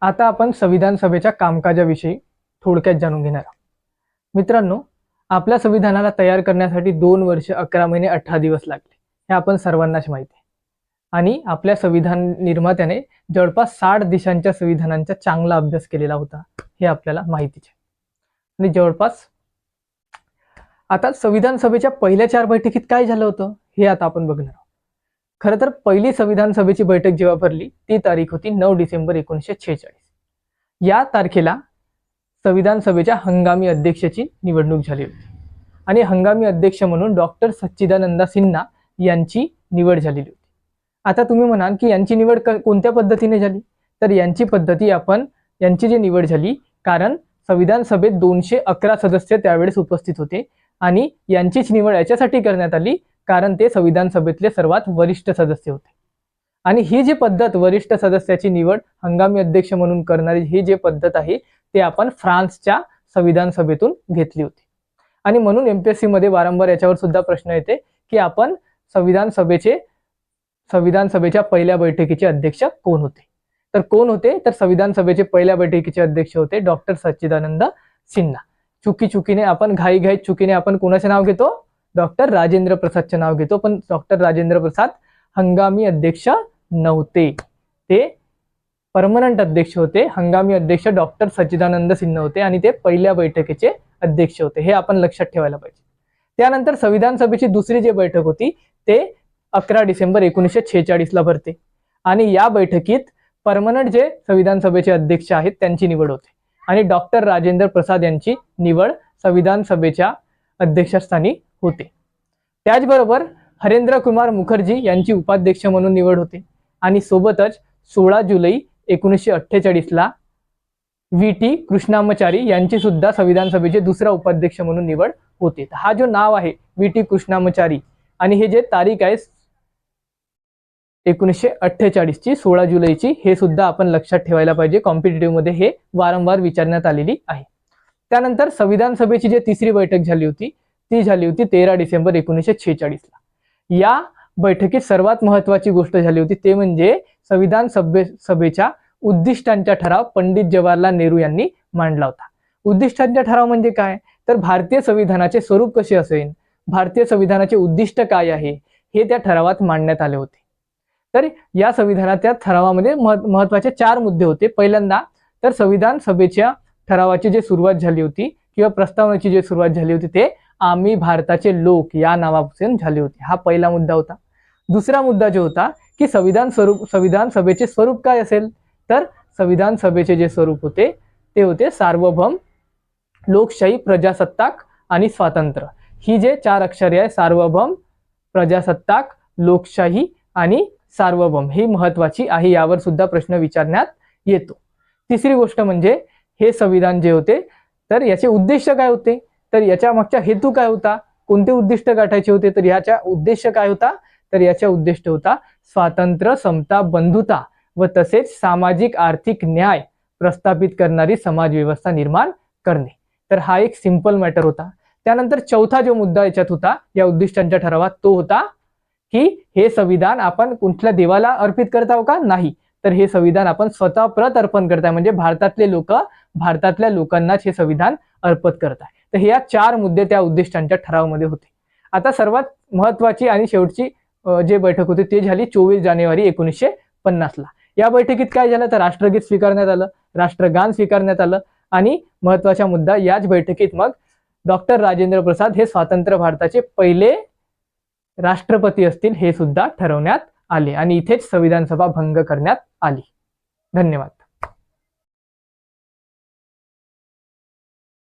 आता आपण संविधान सभेच्या कामकाजाविषयी थोडक्यात जाणून घेणार आहोत. मित्रांनो आपल्या संविधानाला तयार करण्यासाठी दोन वर्ष अकरा महिने अठरा दिवस लागले. हे आपण सर्वांनाच माहिती आहे. आणि आपल्या संविधान निर्मात्याने जवळपास साठ देशांच्या संविधानांचा चांगला अभ्यास केलेला होता हे आपल्याला माहितीच आहे. आणि जवळपास आता संविधान सभेच्या पहिल्या चार बैठकीत काय झालं होतं हे आता आपण बघणार आहोत. खरं तर पहिली संविधान सभेची बैठक जेव्हा भरली ती तारीख होती नऊ डिसेंबर एकोणीसशे छेचाळीस. या तारखेला संविधान सभेच्या हंगामी अध्यक्षाची निवडणूक झाली होती. आणि हंगामी अध्यक्ष म्हणून डॉक्टर सच्चिदानंदा सिन्हा यांची निवड झालेली होती. आता तुम्ही म्हणाल की यांची निवड कोणत्या पद्धतीने झाली? तर यांची पद्धती आपण यांची जी निवड झाली कारण संविधान सभेत दोनशे अकरा सदस्य त्यावेळेस उपस्थित होते आणि यांचीच निवड याच्यासाठी करण्यात आली कारण ते संविधान सभेतले सर्वात वरिष्ठ सदस्य होते. आणि ही जी पद्धत वरिष्ठ सदस्याची निवड हंगामी अध्यक्ष म्हणून करणारी ही जी पद्धत आहे ते आपण फ्रान्सच्या संविधान सभेतून घेतली होती. आणि म्हणून एमपीएससी मध्ये वारंवार याच्यावर सुद्धा प्रश्न येते की आपण संविधान सभेचे संविधान सभेच्या पहिल्या बैठकीचे अध्यक्ष कोण होते? तर कोण होते? तर संविधान सभेचे पहिल्या बैठकीचे अध्यक्ष होते डॉक्टर सच्चिदानंद सिन्हा. चुकी चुकीने आपण घाई घाई चुकीने आपण कोणाचे नाव घेतो? डॉक्टर राजेंद्र प्रसादचे नाव घेतो पण डॉक्टर राजेंद्र प्रसाद हंगामी अध्यक्ष नव्हते. ते परमनंट अध्यक्ष होते. हंगामी अध्यक्ष डॉक्टर सच्चिदानंद सिन्हा होते आणि ते पहिल्या बैठकीचे अध्यक्ष होते. हे आपण लक्षात ठेवायला पाहिजे. त्यानंतर संविधान सभेची दुसरी जी बैठक होती ते अकरा डिसेंबर एकोणीसशे छेचाळीसला भरते. आणि या बैठकीत परमनंट जे संविधान सभेचे अध्यक्ष आहेत त्यांची निवड होते. आणि डॉक्टर राजेंद्र प्रसाद यांची निवड संविधान सभेच्या अध्यक्षस्थानी होते. त्याचबरोबर हरेंद्र कुमार मुखर्जी यांची उपाध्यक्ष म्हणून निवड होते. आणि सोबतच सोळा जुलै एकोणीसशे अठ्ठेचाळीसला व्ही. टी. कृष्णामचारी यांची सुद्धा संविधान सभेचे दुसरा उपाध्यक्ष म्हणून निवड होते. हा जो नाव आहे व्ही. टी. कृष्णामचारी आणि हे जे तारीख आहे एकोणीसशे अठ्ठेचाळीसची सोळा जुलैची हे सुद्धा आपण लक्षात ठेवायला पाहिजे. कॉम्पिटेटिव्हमध्ये हे वारंवार विचारण्यात आलेली आहे. त्यानंतर संविधान सभेची जी तिसरी बैठक झाली होती ती झाली होती तेरा डिसेंबर एकोणीसशे छेचाळीसला या बैठकीत सर्वात महत्वाची गोष्ट झाली होती ते म्हणजे संविधान सभे सभेच्या उद्दिष्टांचा ठराव पंडित जवाहरलाल नेहरू यांनी मांडला होता. उद्दिष्टांचा ठराव म्हणजे काय? तर भारतीय संविधानाचे स्वरूप कसे असेल? भारतीय संविधानाचे उद्दिष्ट काय आहे? हे त्या ठरावात मांडण्यात आले होते. तर या संविधानात त्या ठरावामध्ये महत्त्वाचे चार मुद्दे होते. पहिल्यांदा तर संविधान सभेच्या ठरावाची जी सुरुवात झाली होती किंवा प्रस्तावनेची जी सुरुवात झाली होती ते आम्ही भारताचे लोक या नावापासून झाले होते. हा पहिला मुद्दा होता. दुसरा मुद्दा जो होता की संविधान स्वरूप संविधान सभेचे स्वरूप काय असेल? तर संविधान सभेचे जे स्वरूप होते ते होते सार्वभौम लोकशाही प्रजासत्ताक आणि स्वातंत्र्य. ही जे चार अक्षरे आहे सार्वभौम प्रजासत्ताक लोकशाही आणि सार्वभौम ही महत्वाची आहे यावर सुद्धा प्रश्न विचारण्यात येतो. तिसरी गोष्ट म्हणजे हे संविधान जे होते तर याचे उद्देश काय होते? तर याच्या मागचा हेतू काय होता? कोणते उद्दिष्ट गाठायचे होते? तर याचा उद्देश काय होता? तर याचा उद्दिष्ट होता स्वातंत्र्य समता बंधुता व तसेच सामाजिक आर्थिक न्याय प्रस्थापित करणारी समाज व्यवस्था निर्माण करणे. तर हा एक सिंपल मॅटर होता. त्यानंतर चौथा जो मुद्दा याच्यात होता या उद्दिष्टांच्या ठरावात तो होता की हे संविधान आपण कुठल्या देवाला अर्पित करत आहोत का? नाही. तर हे संविधान आपण स्वतः प्रत अर्पण करताय म्हणजे भारतातले लोक भारतातल्या लोकांनाच हे संविधान अर्पत करताय तर ह्या या चार मुद्दे त्या उद्दिष्टांच्या ठरावामध्ये होते. आता सर्वात महत्वाची आणि शेवटची जे बैठक होती ते झाली चोवीस जानेवारी एकोणीसशे पन्नासला या बैठकीत काय झालं? तर राष्ट्रगीत स्वीकारण्यात आलं राष्ट्रगान स्वीकारण्यात आलं आणि महत्त्वाचा मुद्दा याच बैठकीत मग डॉक्टर राजेंद्र प्रसाद हे स्वातंत्र्य भारताचे पहिले राष्ट्रपती असतील हे सुद्धा ठरवण्यात आले आणि इथेच संविधान सभा भंग करण्यात आली. धन्यवाद.